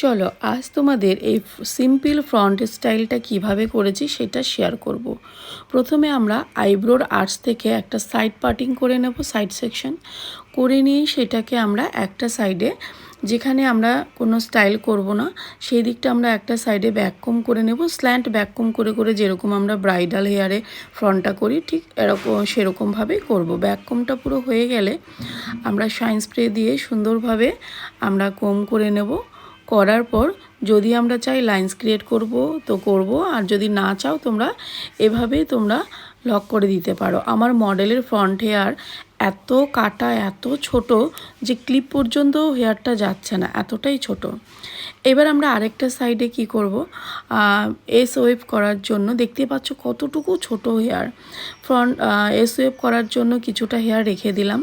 চলো, আজ তোমাদের এই সিম্পল ফ্রন্ট স্টাইলটা কীভাবে করেছি সেটা শেয়ার করব। প্রথমে আমরা আইব্রোর আর্টস থেকে একটা সাইড পার্টিং করে নেব সাইড সেকশন করে নিয়ে সেটাকে আমরা একটা সাইডে যেখানে আমরা কোনো স্টাইল করব না, সেই দিকটা আমরা একটা সাইডে ব্যাককম করে নেব। স্ল্যান্ট ব্যাককম করে করে যেরকম আমরা ব্রাইডাল হেয়ারে ফ্রন্টটা করি, ঠিক এরকম সেরকমভাবেই করব। ব্যাককমটা পুরো হয়ে গেলে আমরা শাইন স্প্রে দিয়ে সুন্দরভাবে আমরা কম করে নেব। করার পর যদি আমরা চাই লাইন্স ক্রিয়েট করব, তো করব। আর যদি না চাও, তোমরা এভাবেই তোমরা লক করে দিতে পারো। আমার মডেলের ফ্রন্ট হেয়ার এত কাটা, এত ছোট যে ক্লিপ পর্যন্ত হেয়ারটা যাচ্ছে না, এতটাই ছোট। এবার আমরা আরেকটা সাইডে কি করব? এস ওয়েভ করার জন্য দেখতে পাচ্ছ কতটুকু ছোট হেয়ার ফ্রন্ট এস ওয়েভ করার জন্য কিছুটা হেয়ার রেখে দিলাম।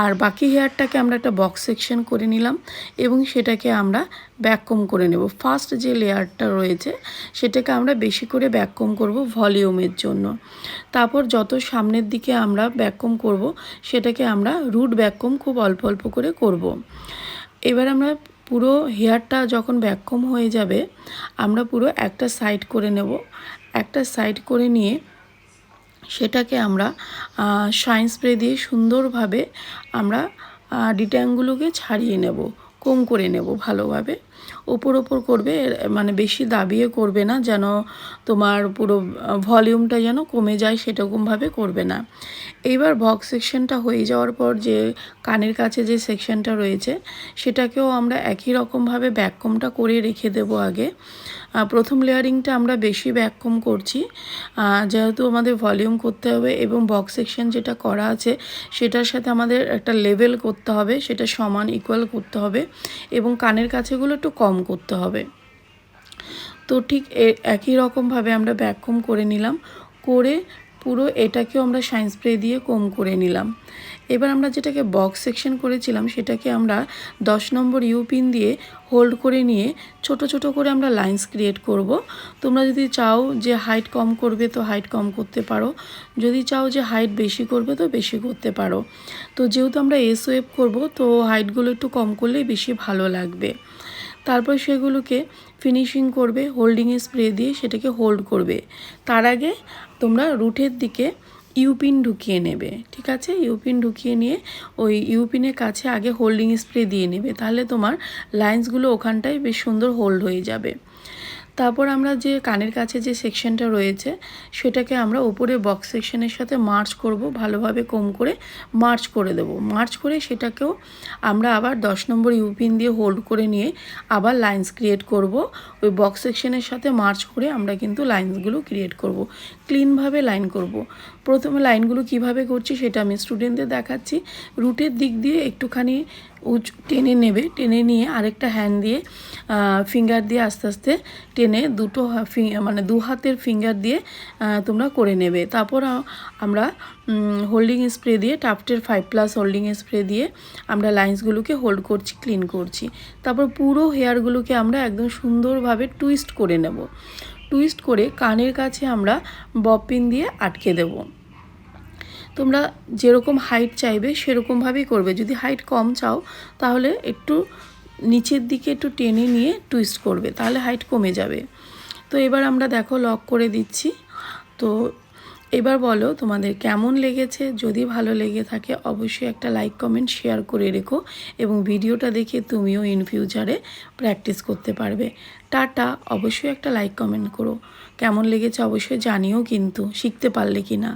আর বাকি হেয়ারটাকে আমরা একটা বক্স সেকশন করে নিলাম এবং সেটাকে আমরা ব্যাককম করে নেব। ফার্স্ট যে লেয়ারটা রয়েছে, সেটাকে আমরা বেশি করে ব্যাককম করব ভলিউমের জন্য। তারপর যত সামনের দিকে আমরা ব্যাককম করব সেটাকে আমরা রুট ব্যাককম খুব অল্প অল্প করে করব। এবার আমরা পুরো হেয়ারটা যখন ব্যাককম হয়ে যাবে, আমরা পুরো একটা সাইড করে নেব একটা সাইড করে নিয়ে সেটাকে আমরা শাইন স্প্রে দিয়ে সুন্দরভাবে আমরা ডিট্যাংগুলোকে ছাড়িয়ে নেব কম করে নেব ভালোভাবে ওপর ওপর করবে মানে বেশি দাবিয়ে করবে না যেন তোমার পুরো ভলিউমটা যেন কমে যায় সেরকমভাবে করবে না। এইবার বক্স সেকশনটা হয়ে যাওয়ার পর যে কানের কাছে যে সেকশনটা রয়েছে, সেটাকেও আমরা একই রকমভাবে ব্যাককমটা করে রেখে দেব আগে। প্রথম লেয়ারিংটা আমরা বেশি ব্যাককম করছি। যেহেতু আমাদের ভলিউম করতে হবে এবং বক্স সেকশন যেটা করা আছে, সেটার সাথে আমাদের একটা লেভেল করতে হবে, সেটা সমান ইকুয়াল করতে হবে এবং কানের কাছেগুলো একটু কম করতে হবে। তো ঠিক একই রকমভাবে আমরা ব্যাককম করে নিলাম, করে পুরো এটাকেও আমরা সাইন্স স্প্রে দিয়ে কম করে নিলাম। এবার আমরা যেটাকে বক্স সেকশন করেছিলাম, সেটাকে আমরা দশ নম্বর ইউপিন দিয়ে হোল্ড করে নিয়ে ছোট ছোট করে আমরা লাইন্স ক্রিয়েট করব। তোমরা যদি চাও যে হাইট কম করবে তো হাইট কম করতে পারো, যদি চাও যে হাইট বেশি করবে তো বেশি করতে পারো। তো যেহেতু আমরা এস ওয়েভ করব, তো হাইটগুলো একটু কম করলেই বেশি ভালো লাগবে। তারপর সেগুলোকে ফিনিশিং করবে হোল্ডিং স্প্রে দিয়ে সেটাকে হোল্ড করবে। তার আগে তোমরা রুটের দিকে ইউপিন ঢুকিয়ে নেবে, ঠিক আছে? ইউপিন ঢুকিয়ে নিয়ে ওই ইউপিনের কাছে আগে হোল্ডিং স্প্রে দিয়ে নেবে, তাহলে তোমার লাইন্সগুলো ওখানটায় বেশ সুন্দর হোল্ড হয়ে যাবে। তারপর আমরা যে কানের কাছে যে সেকশনটা রয়েছে, সেটাকে আমরা উপরে বক্স সেকশনের সাথে মার্চ করব, ভালোভাবে কম করে মার্চ করে দেব। মার্চ করে সেটাকেও আমরা আবার দশ নম্বর ইউপিন দিয়ে হোল্ড করে নিয়ে আবার লাইন্স ক্রিয়েট করব। ওই বক্স সেকশনের সাথে মার্চ করে আমরা কিন্তু লাইন্সগুলো ক্রিয়েট করব। ক্লিনভাবে লাইন করব। প্রথমে লাইনগুলো কীভাবে করছি সেটা আমি স্টুডেন্টদের দেখাচ্ছি। রুটের দিক দিয়ে একটুখানি উঁচু টেনে নেবে, টেনে নিয়ে আরেকটা হ্যান্ড দিয়ে ফিঙ্গার দিয়ে আস্তে আস্তে টেনে দুটো মানে দু হাতের ফিঙ্গার দিয়ে তোমরা করে নেবে। তারপর আমরা হোল্ডিং স্প্রে দিয়ে টাফটের ফাইভ প্লাস হোল্ডিং স্প্রে দিয়ে আমরা লাইন্সগুলোকে হোল্ড করছি ক্লিন করছি। তারপর পুরো হেয়ারগুলোকে আমরা একদম সুন্দরভাবে টুইস্ট করে নেব। টুইস্ট করে কানের কাছে আমরা বপিন দিয়ে আটকে দেবো। তোমরা যেরকম হাইট চাইবে, সেরকমভাবেই করবে। যদি হাইট কম চাও, তাহলে একটু নিচের দিকে একটু টেনে নিয়ে টুইস্ট করবে, তাহলে হাইট কমে যাবে। তো এবার আমরা দেখো লক করে দিচ্ছি। তো এবার বলো তোমাদের কেমন লেগেছে? যদি ভালো লেগে থাকে, অবশ্যই একটা লাইক কমেন্ট শেয়ার করে রেখো এবং ভিডিওটা দেখে তুমিও ইন ফিউচারে প্র্যাকটিস করতে পারবে। টাটা, অবশ্যই একটা লাইক কমেন্ট করো। কেমন লেগেছে অবশ্যই জানিও কিন্তু, শিখতে পারলে কি না